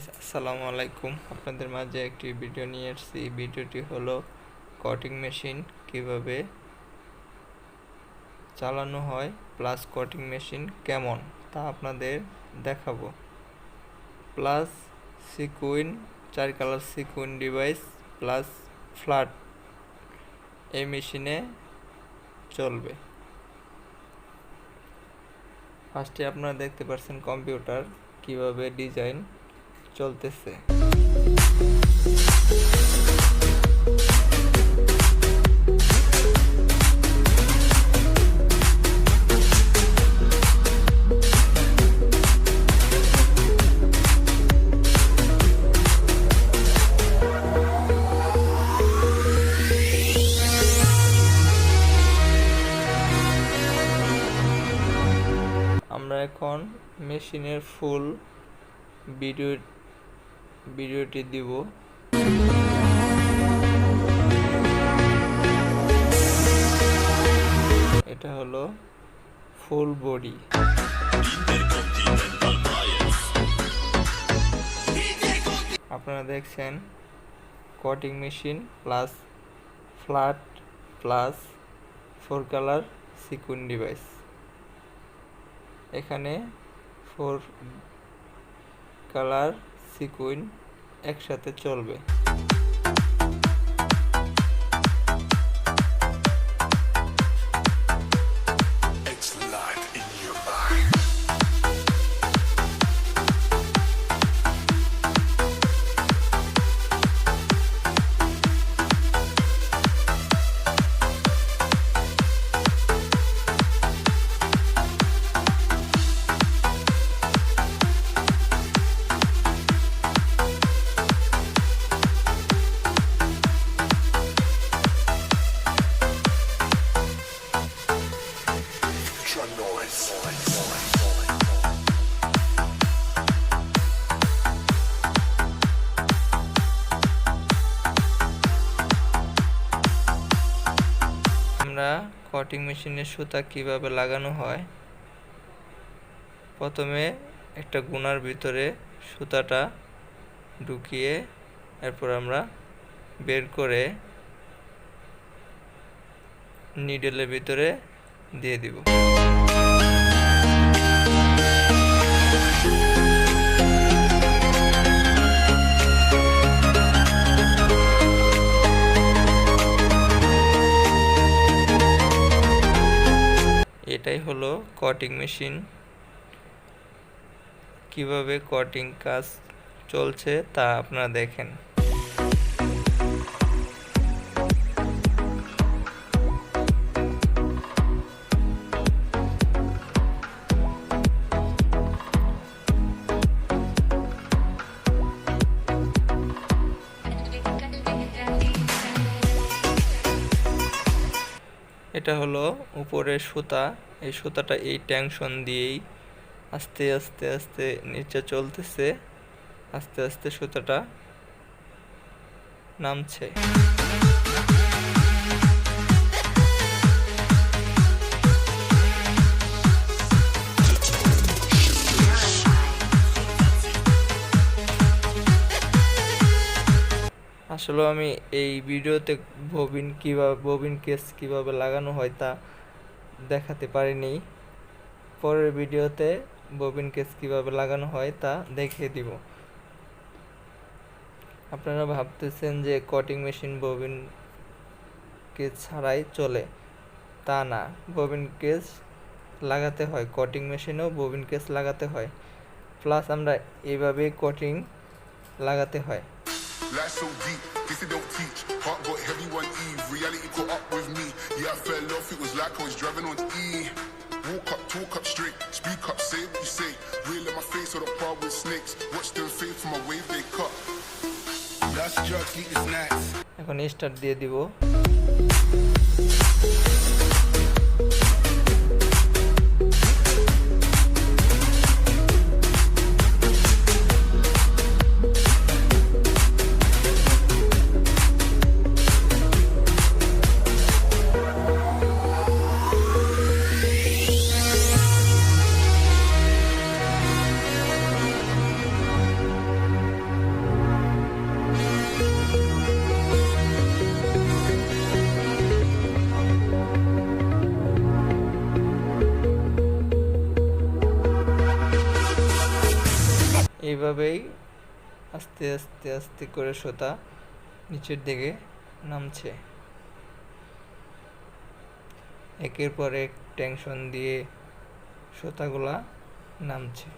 Guys আসসালামু আলাইকুম। আপনাদের মাঝে একটি ভিডিও নিয়ে এসেছি ভিডিওটি হলো কটিং মেশিন কীভাবে চালানো হয় প্লাস কটিং মেশিন কেমন, তা আপনাদের দেখাবো। প্লাস সিকুইন চার colour sequin device plus flat এই মেশিনে চলবে। ফার্স্টে আপনারা দেখতে পাচ্ছেন কম্পিউটার কীভাবে ডিজাইন চলতেছে। আমরা এখন মেশিনের ফুল ভিডিও ভিডিওটি দিব। এটা হলো ফুল বডি। আপনারা দেখছেন cutting machine plus flat plus four colour sequin device. এখানে ফোর কালার সিকুইন একসাথে চলবে। আমরা কটিং মেশিনে সুতা কীভাবে লাগানো হয়? প্রথমে একটা গুনার ভিতরে সুতাটা ঢুকিয়ে এরপর আমরা বের করে নিডেলের ভিতরে দিয়ে দিব। হলো কটিং মেশিন কীভাবে কটিং কাজ চলছে তা আপনারা দেখেন। এটা হলো উপরে সুতা। এই সুতাটা এই ট্যাংশন দিয়েই আস্তে আস্তে আস্তে নিচে চলতেছে। আস্তে আস্তে সুতাটা নামছে। আসলে আমি এই ভিডিওতে ববিন কীভাবে ববিন কেস কীভাবে লাগানো হয় তা দেখাতে পারিনি। পরের ভিডিওতে ববিন কেস কীভাবে লাগানো হয় তা দেখিয়ে দিব। আপনারা ভাবতেছেন যে কটিং মেশিন ববিন কেস ছাড়াই চলে। তা না ববিন কেস লাগাতে হয় কটিং মেশিনেও ববিন কেস লাগাতে হয়। প্লাস আমরা এইভাবেই কটিং লাগাতে হয়। Life so deep, guess they don't teach. Heart got heavy one eve, reality caught up with me. Yeah, I fell off, it was like I was driving on E. Walk up, talk up straight, speak up, say what you say. Real in my face, or the par with snakes. Watch them fade from my wave they cut. That's drugs, eat the snacks. এখন start দিয়ে দিব এইভাবেই আস্তে আস্তে আস্তে করে সোতা নিচের দিকে নামছে। একের পর এক টেনশন দিয়ে সোতাগুলা নামছে।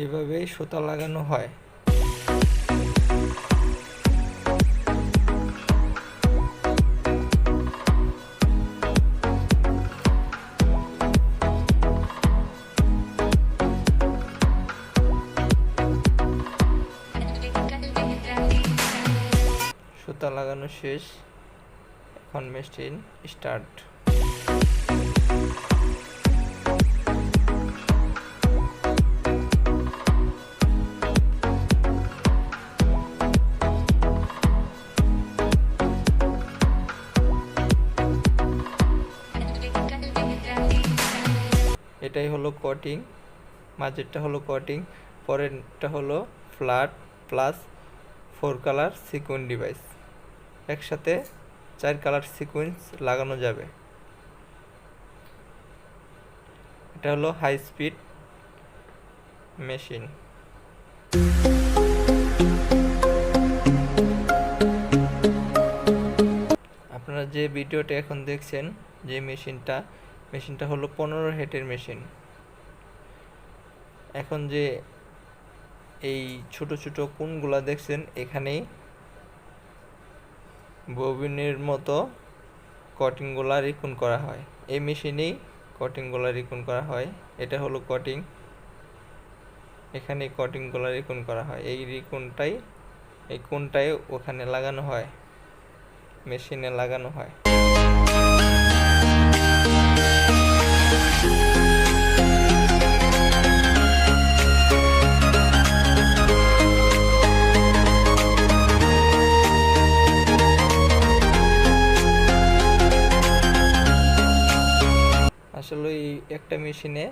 এইভাবেই সোতা লাগানো হয়। সুতা লাগানো শেষ। এখন মেশিন স্টার্ট এটাই হলো কটিং মাঝেরটা হলো কটিং পরেরটা হলো flat plus four colour sequence device একসাথে চার কালার সিকুয়েন্স লাগানো যাবে। এটা হলো হাই স্পিড মেশিন। আপনারা যে ভিডিওটা এখন দেখছেন, যে মেশিনটা মেশিনটা হলো পনেরো হেটের মেশিন। এখন যে এই ছোট ছোট কোনগুলা দেখছেন, এখানেই ববিনের মতো কটিংগুলা রিকুন করা হয়। এই মেশিনেই কটিংগুলা রিকুন করা হয়। এটা হলো কটিং এখানে কটিংগুলা রিকুন করা হয়। এই রিকুনটাই এই কোনটাই ওখানে লাগানো হয়। মেশিনে লাগানো হয়। একটা মেশিনে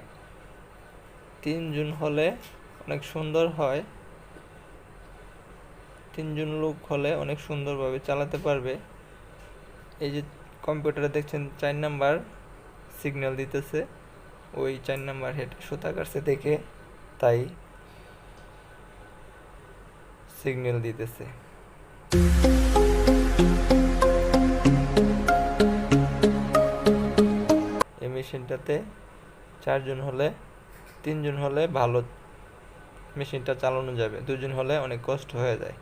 তিনজন হলে অনেক সুন্দর হয়। তিনজন লোক হলে অনেক সুন্দরভাবে চালাতে পারবে। এই যে কম্পিউটারে দেখছেন চার নাম্বার সিগন্যাল দিতেছে। ওই চার নাম্বার হেড সুতা কাটছে দেখে, তাই সিগন্যাল দিতেছে। এই মেশিনটাতে চারজন হলে, তিনজন হলে ভালো মেশিনটা চালানো যাবে, দুজন হলে অনেক কষ্ট হয়ে যায়।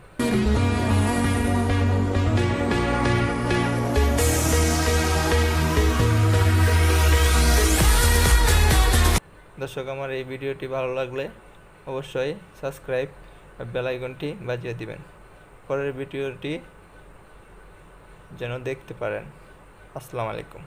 দর্শক, আমার এই ভিডিওটি ভালো লাগলে অবশ্যই সাবস্ক্রাইব বেল আইকনটি বাজিয়ে দিবেন। পরের ভিডিওটি যেন দেখতে পারেন। আসসালামু আলাইকুম।